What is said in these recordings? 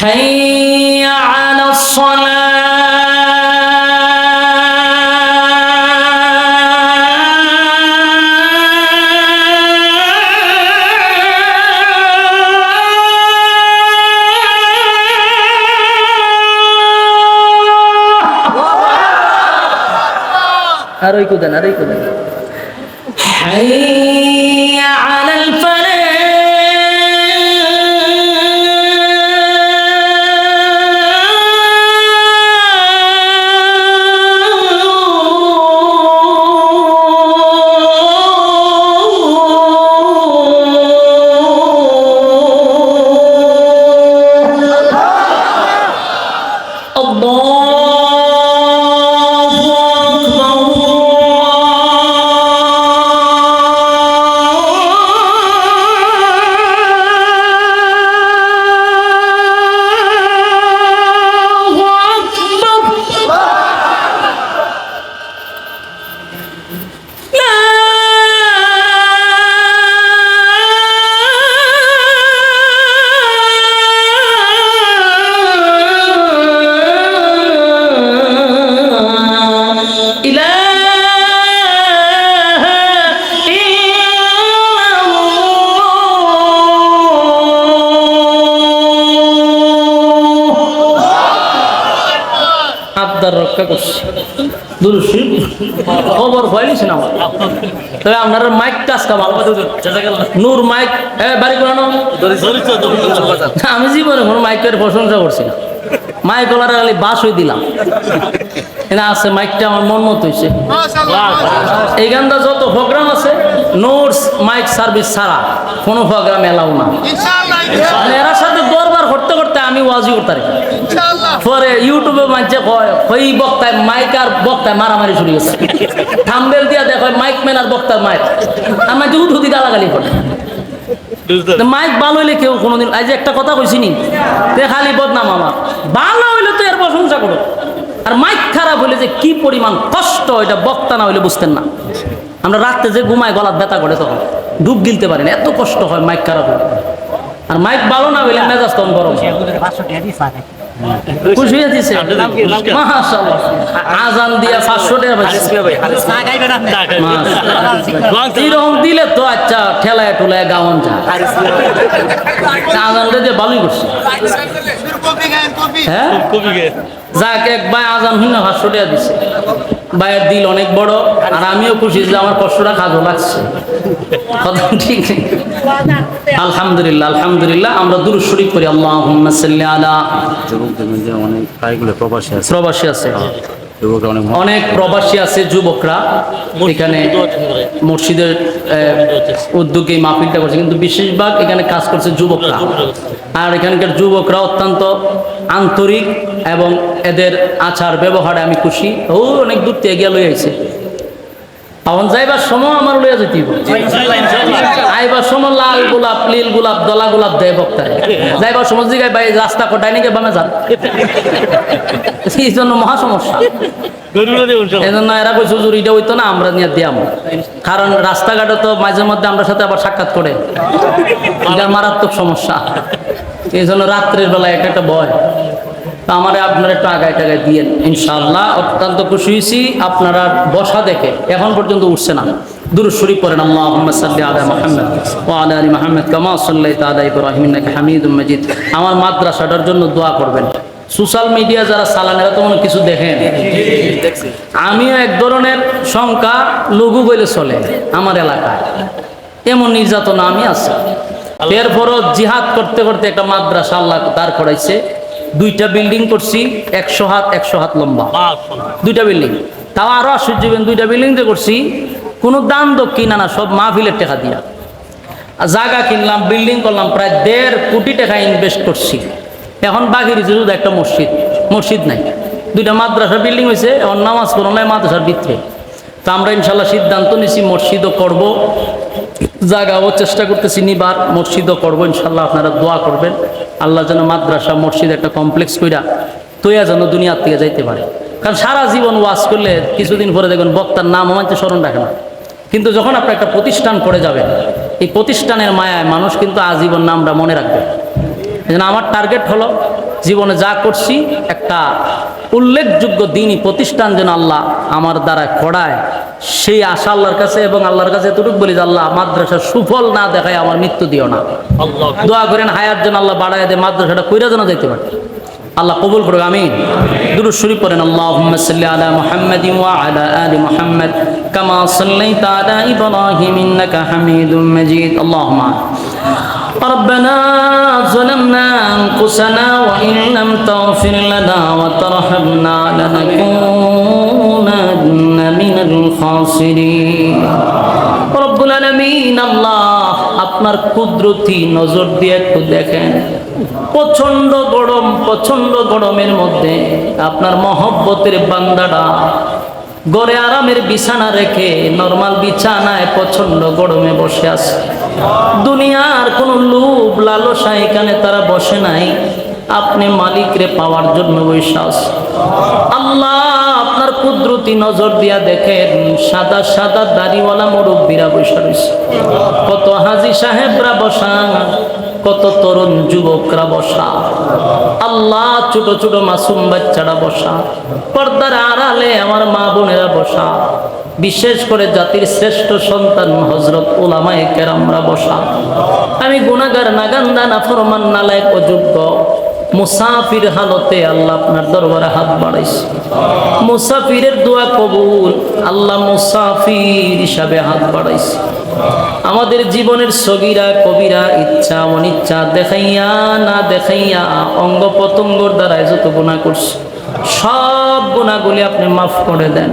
حي على الصلاة আর ওই কুদেন আর ওই কুদেন حي على الفلاح আবদার রক্ষা করছি। দুরুশি খবর হয়নি না আমার তবে আপনার মাইক নূর মাইক বাড়ি করানো আমি জীবনে কোনো মাইকের প্রশংসা করছি না। মাইক ওলার খালি বাস হয়ে দিলাম। এখানে আছে মাইকটা আমার মন মতো হয়েছে। এইখানটা যত প্রোগ্রাম আছে নোটস মাইক সার্ভিস ছাড়া কোনো প্রোগ্রাম এলাও না। এরা সাথে দরবার করতে করতে আমি ওয়াজি করতে পরে ইউটিউবে মানছে কয় ওই বক্তায় মাইক আর বক্তায় মারামারি শুরু গেছে থাম্বেল দিয়া দেখো মাইক ম্যান আর বক্তার মাইক আমার যে উঠুদি গালাগালি করে। মাইক ভালো হইলে কেউ কোনোদিন আজ একটা কথা কইছি নি তে খালি বদনাম আমার। ভালো হইলে তো এর প্রশংসা করো। আর মাইক খারাপ হইলে যে কি পরিমাণ কষ্ট এটা বক্তা না হইলে বুঝতেন না। আমরা রাত্রে যে ঘুমায় গলার ব্যথা করে তখন ডুব গিলতে পারি না। এত কষ্ট হয় মাইক খারাপ হইলে। আর মাইক ভালো না হইলে মেজাজ তখন গরম। খুশি হয়ে দিছে? মাশাআল্লাহ। আজান দিয়া 500 টাকা পাইছে। মাশাআল্লাহ। এরকম দিলে তো আচ্ছা ঠেলায় গাওন যা আজানটা দিয়ে ভালোই করছে। হ্যাঁ? যাক এক ভাই আজান হইনা 500 টাকা দিছে। ভাইয়ের দিল অনেক বড়, আর আমিও খুশি যে আমার কষ্টটা কাজও লাগছে। ঠিক আলহামদুলিল্লাহ আলহামদুলিল্লাহ, আমরা দুরুদ শরীফ করি আল্লাহুম্মা সাল্লি আলা অনেক প্রায়গুলো প্রবাসী আছে। প্রবাসী আছে অনেক প্রবাসী আছে, যুবকরা। এখানে মসজিদের উদ্যোগে মাহফিলটা করছে, কিন্তু বিশেষভাগ এখানে কাজ করছে যুবকরা। আর এখানকার যুবকরা অত্যন্ত আন্তরিক এবং এদের আচার ব্যবহারে আমি খুশি। ও অনেক দূর থেকে গিয়ে লই আইছে। এখন যাইবার সময় আমার লইয়া যেতে আইবার সময় লাল গোলাপ নীল গোলাপ দলা গোলাপ দেয় বক্তায়। যাইবার সময় জিগায় ভাই রাস্তা কোটায় নাকি বামে যান। এই জন্য মহা সমস্যা। এই জন্য এরা কইছে হুজুর এটা হইতো না আমরা নিয়ে দিয়াম। কারণ রাস্তাঘাটে তো মাঝে মধ্যে আমরা সাথে আবার সাক্ষাৎ করে। এটা মারাত্মক সমস্যা। এই জন্য রাত্রের বেলায় একটা একটা ভয়। তো আমার আপনারা একটু আগায় টাগায় দিয়েন। ইনশাআল্লাহ অত্যন্ত খুশি হয়েছি, আপনারা বসা দেখে। এখন পর্যন্ত উঠছে না। দুরুদ শরীফ পড়েন, আল্লাহুম্মা সাল্লি আলা মুহাম্মদ ওয়া আলা আলি মুহাম্মদ কামা সাল্লাইতা আলা ইব্রাহিম ইন্নাকা হামিদুম মাজিদ। আমার মাদ্রাসাটার জন্য দোয়া করবেন। সোশ্যাল মিডিয়া যারা চালান, এরা কিছু দেখেন আমিও এক ধরনের সংখ্যা লঘু বলে চলে আমার এলাকায়। এমন নির্যাতন আমি আছি। এরপরও জিহাদ করতে করতে একটা মাদ্রাসা আল্লাহ দাঁড় করাইছে। দুইটা বিল্ডিং করছি একশো হাত একশো হাত লম্বা। দুইটা বিল্ডিং। তাও আরও আশ্চর্য দুইটা বিল্ডিং যে করছি কোনো দান দক্ষিণ না সব মাহফিলের টাকা দিয়া। জায়গা কিনলাম বিল্ডিং করলাম প্রায় দেড় কোটি টাকা ইনভেস্ট করছি। এখন বাকি শুধু একটা মসজিদ মসজিদ নাই। দুইটা মাদ্রাসা বিল্ডিং হয়েছে এখন নামাজ পড়ো নাই মাদ্রাসার ভিতরে। তা আমরা ইনশাল্লাহ সিদ্ধান্ত নিছি মসজিদও করব। জায়গাও চেষ্টা করতেছি নিবার, মসজিদও করব, ইনশাল্লাহ আপনারা দোয়া করবেন। আল্লাহ যেন মাদ্রাসা, মসজিদ একটা কমপ্লেক্স কইরা তৈয়া যেন দুনিয়ার থেকে যাইতে পারে। কারণ সারা জীবন ওয়াজ করলে কিছুদিন পরে দেখবেন বক্তার নাম আমাকে স্মরণ রাখে না। কিন্তু যখন আপনার একটা প্রতিষ্ঠান করে যাবেন, এই প্রতিষ্ঠানের মায়ায় মানুষ কিন্তু আজীবন নামটা মনে রাখবে। আমার টার্গেট হলো জীবনে যা করছি একটা উল্লেখযোগ্য দিনই প্রতিষ্ঠান যেন আল্লাহ আমার দ্বারা খড়ায় সেই আশা আল্লাহর কাছে এবং আল্লাহর কাছে এতটুকু বলি যে আল্লাহ মাদ্রাসার সুফল না দেখায় আমার মৃত্যু দিও না। দোয়া করেন হায়াত যেন আল্লাহ বাড়ায় দেয় মাদ্রাসাটা কইরা যেন যেতে পারে। আল্লাহ কবুল করুক আমি দুরুদ শরীফ পড়েন আল্লাহুম্মা সাল্লি আলা ওয়া আলা আলি মুহাম্মাদ কামা সাল্লাইতা আলা ইব্রাহিম ইন্নাকা হামিদুম মাজিদ। আল্লাহুম্মা ربنا ظلمنا أنفسنا وإن لم تغفر لنا وترحمنا لنكونن من الخاسرين রব্বুল আলামিন আল্লাহ আপনার কুদরতি নজর দিয়ে একটু দেখেন প্রচন্ড গরম প্রচন্ড গরমের মধ্যে আপনার মহব্বতের বান্দাটা গড়ে আরামের বিছানা রেখে নর্মাল বিছানায় প্রচণ্ড গরমে বসে আছে। দুনিয়ার কোনো লোভ লালসা এখানে তারা বসে নাই। আপনি মালিকরে পাওয়ার জন্য আছে। আল্লাহ আপনার কুদরতি নজর দিয়া দেখেন, সাদা সাদা দাড়িওয়ালা মুরব্বীরা বসে রয়েছে। কত হাজি সাহেবরা বসা কত তরুণ যুবকরা বসা। আল্লাহ ছোট ছোট মাসুম বাচ্চারা বসা। পর্দার আড়ালে আমার মা বোনেরা বসা। বিশেষ করে জাতির শ্রেষ্ঠ সন্তান হজরত ওলামায়ে কেরামরা বসা। আমি গুনাগার নাগান্দা নাফরমান নালায়ক অযোগ্য মুসাফির হালতে আল্লাহ আপনার দরবারে হাত বাড়াইছে। মুসাফিরের দোয়া কবুল আল্লাহ মুসাফির হিসাবে হাত বাড়াইছে। আমাদের জীবনের সগিরা, কবিরা, ইচ্ছা, অনিচ্ছা দেখাইয়া না দেখাইয়া অঙ্গ পতঙ্গর দ্বারা যত গুণা করছে, সব গুণাগুলি আপনি মাফ করে দেন।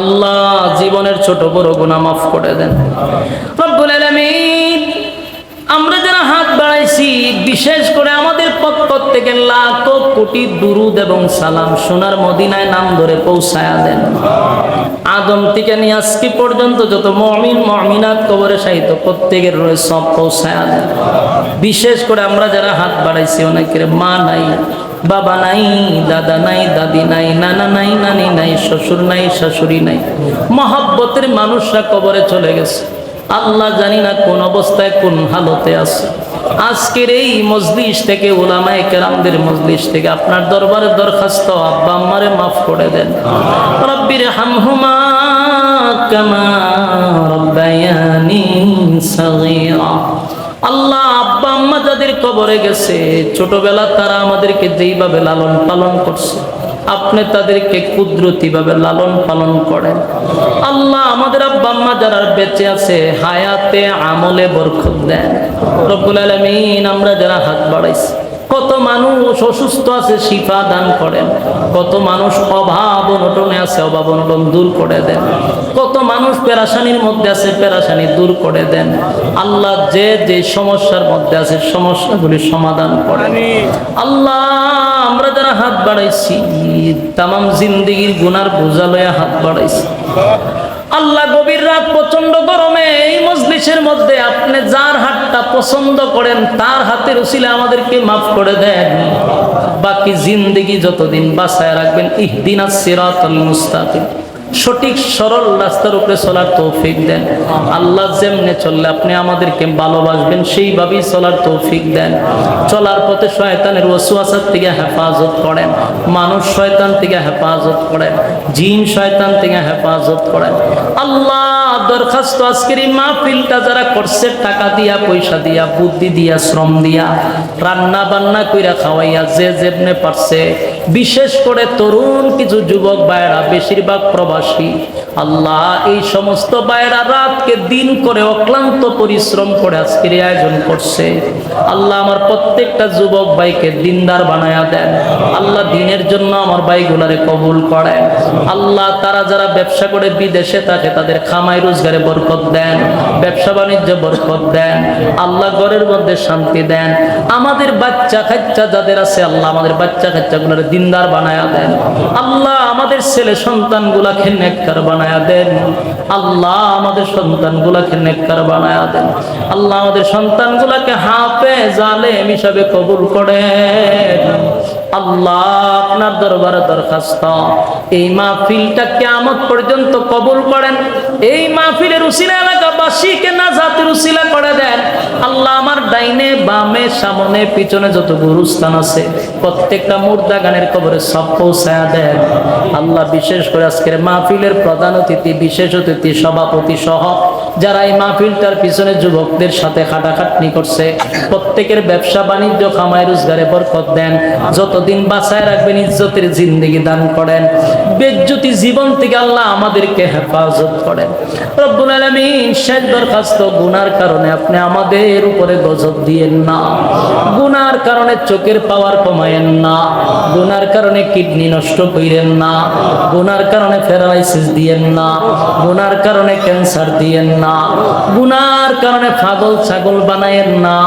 আল্লাহ জীবনের ছোট বড় গুণা মাফ করে দেন। আমরা যারা হাত বাড়াইছি, বিশেষ করে আমাদের পক্ষ থেকে লাখ কোটি দুরুদ এবং সালাম সোনার মদিনায় নাম ধরে পৌঁছায়া দেন। আদম থেকে নিয়ে আজকে পর্যন্ত যত মমিন, মমিনাত কবরে সাহিত্য প্রত্যেকের রয়ে সব পৌঁছায়া দেন। বিশেষ করে আমরা যারা হাত বাড়াইছি, অনেকের মা নাই, বাবা নাই, দাদা নাই, দাদি নাই, নানা নাই, নানি নাই, শ্বশুর নাই, শাশুড়ি নাই। মহাব্বতের মানুষরা কবরে চলে গেছে। আল্লাহ জানি না কোন অবস্থায় কোন হালতে আছে। আজকের এই মজলিস থেকে ওলামায়ে কেরামদের মজলিস থেকে আপনার দরবারে দরখাস্ত আব্বা আম্মারে মাফ করে দেন। রব্বির হামহুমা কামা রব্বায়ানি সাগীরা। আল্লাহ আব্বা আম্মা যাদের কবরে গেছে, ছোটবেলা তারা আমাদেরকে যেইভাবে লালন পালন করছে আপনি তাদেরকে কুদরতিভাবে লালন পালন করেন। আল্লাহ আমাদের আব্বা আম্মা যারা বেঁচে আছে, হায়াতে আমলে বরকত দেন। রব্বুল আলামিন আমরা যারা হাত বাড়াইছি, কত মানুষ অসুস্থ আছে, শিফা দান করেন। কত মানুষ অভাব অনটনে আছে, অভাব অনটন দূর করে দেন। কত মানুষ পেরাশানির মধ্যে আছে, পেরাশানি দূর করে দেন। আল্লাহ যে যে সমস্যার মধ্যে আছে, সমস্যাগুলি সমাধান করেন। আল্লাহ আমরা যারা হাত বাড়াইছি, তামাম জিন্দিগির গুনার বোঝা লয়া হাত বাড়াইছি। আল্লাহ গভীর রাত প্রচণ্ড গরমে এই মজলিসের মধ্যে আপনি যার হাতটা পছন্দ করেন, তার হাতের উচিলে আমাদেরকে মাফ করে দেন। বাকি জিন্দেগি যতদিন বাঁচায় রাখবেন ইহদিন আসির মুস্তাকিম। সঠিক, সরল রাস্তার উপরে চলার তৌফিক দেন। আল্লাহ যেমনে চললে আপনি আমাদেরকে ভালোবাসবেন, সেইভাবেই চলার তৌফিক দেন। চলার পথে শয়তানের ওসুয়াসার থেকে হেফাজত করেন, মানুষ শয়তান থেকে হেফাজত করেন, জিন শয়তান থেকে হেফাজত করেন। আল্লাহ, দরখাস্ত আজকের এই মাহফিলটা যারা করছে, টাকা দিয়া, পয়সা দিয়া, বুদ্ধি দিয়া, শ্রম দিয়া রান্না বান্না কইরা খাওয়াইয়া, যে যেমনে পারছে বিশেষ করে তরুণ কিছু যুবক ভাইয়েরা, বেশিরভাগ প্রবাসী। আল্লাহ এই সমস্ত ভাইয়েরা রাতকে দিন করে অক্লান্ত পরিশ্রম করে আজকের আয়োজন করছে। আল্লাহ আমার প্রত্যেকটা যুবক ভাইকে দিনদার বানায়া দেন। আল্লাহ দিনের জন্য আমার ভাইগুলারে কবুল করেন। আল্লাহ তারা যারা ব্যবসা করে বিদেশে থাকে, তাদের খামাই রোজগারে বরকত দেন, ব্যবসা বাণিজ্যে বরকত দেন। আল্লাহ ঘরের মধ্যে শান্তি দেন। আমাদের বাচ্চা খাচ্চা যাদের আছে, আল্লাহ আমাদের বাচ্চা কাচ্চাগুলোর দিনদার বানায়া দেন। আল্লাহ আমাদের ছেলে সন্তানগুলাকে নেককার বানায়া দেন। আল্লাহ আমাদের সন্তানগুলাকে নেককার বানায়া দেন। আল্লাহ আমাদের সন্তানগুলাকে হাফে জালেম হিসাবে কবুল করেন। আল্লাহ আপনার দরবারে দরখাস্ত। এই মাহফিলটা কেমন পর্যন্ত কবুল করেন। এই মাহফিলের উসিলা এলাকাবাসীকে না জাতির উসিলা করে আমার ডাইনে, বামে, সামনে, পিছনে যত গুরুস্থান আছে, প্রত্যেকটা মুর্দা গানের কবরে সব পৌঁছায়া দেন। আল্লাহ বিশেষ করে আজকের মাহফিলের প্রধান অতিথি, বিশেষ অতিথি, সভাপতি সহ যারা এই মাহফিলটার পিছনে যুবকদের সাথে খাটাখাটনি করছে, প্রত্যেকের ব্যবসা বাণিজ্য খামায় রোজগারে বরকত দেন, যতদিন বাঁচায় রাখবেন, ইজ্জতের জিন্দেগি দান করেন, বেজ্জতি জীবন থেকে আল্লাহ আমাদেরকে হেফাজত করেন। রব্বুল আলামিন শেষ দরখাস্ত গুনার কারণে আপনি আমাদের উপরে গজব দিয়েন না, গুনার কারণে চোখের পাওয়ার কমায়েন না, গুনার কারণে কিডনি নষ্ট কইরেন না, গুনার কারণে প্যারালাইসিস দিয়েন না, গুনার কারণে ক্যান্সার দিয়েন না গুনার কারণে পাগল ছাগল বানায়েন না।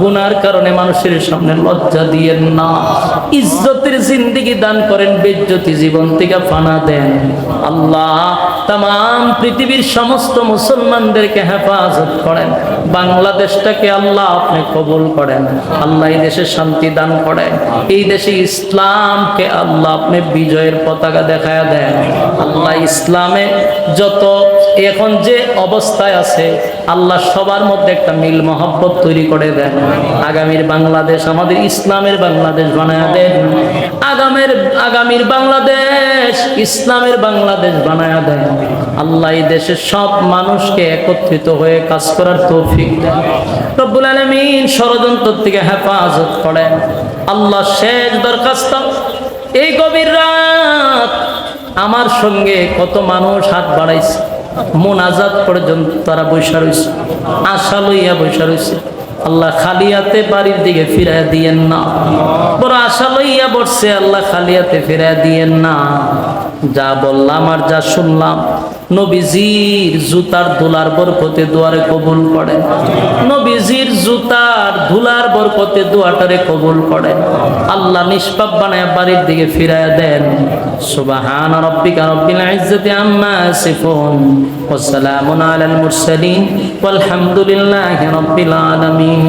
গুনার কারণে মানুষের সামনে লজ্জা দিয়েন না। ইজ্জতের জিন্দিগি দান করেন, বেজ্জতি জীবন থেকে ফানা দেন। আল্লাহ তাম পৃথিবীর সমস্ত মুসলমানদেরকে হেফাজত করেন। বাংলাদেশটাকে আল্লাহ আপনি কবুল করেন। আল্লাহ এই দেশে শান্তি দান করেন। এই দেশে ইসলামকে আল্লাহ আপনি বিজয়ের পতাকা দেখায় দেন। আল্লাহ ইসলামে যত এখন যে অবস্থায় আছে আল্লাহ সবার মধ্যে একটা মিল মহব্বত তৈরি করে দেন। আগামীর বাংলাদেশ আমাদের ইসলামের বাংলাদেশ বানায় দেন। আগামের, আগামীর বাংলাদেশ ইসলামের বাংলাদেশ বানায় দেন। আল্লাহ এই দেশের সব মানুষকে একত্রিত হয়ে কাজ করার তৌফিক দেন। রব্বুল আলমিন ষড়যন্ত্র থেকে হেফাজত করেন। আল্লাহ শেষ দরখাস্ত। এই গভীর রাত আমার সঙ্গে কত মানুষ হাত বাড়াইছে। মোনাজাত পর্যন্ত তারা বৈশা রয়েছে আশা লইয়া বৈশা রয়েছে আল্লাহ খালিয়াতে বাড়ির দিকে ফিরায় দিয়েন না। বড় আশা লইয়া বসছে, আল্লাহ খালিয়াতে ফিরায় দিয়েন না। যা বললাম আর যা শুনলাম, নবীজির জুতার ধুলার বরকতে দুয়ারে কবুল করেন নবীজির জুতার ধুলার বরকতে দুয়াটারে কবুল করেন আল্লাহ নিষ্পাপ বানায় বাড়ির দিকে ফিরায় দেন। সুবাহান রব্বিকা রব্বিল ইজ্জতি আম্মা ইয়াসিফুন ওয়া সালামুন আলাল মুরসালিন। ওয়ালহামদুলিল্লাহি রাব্বিল আলামিন।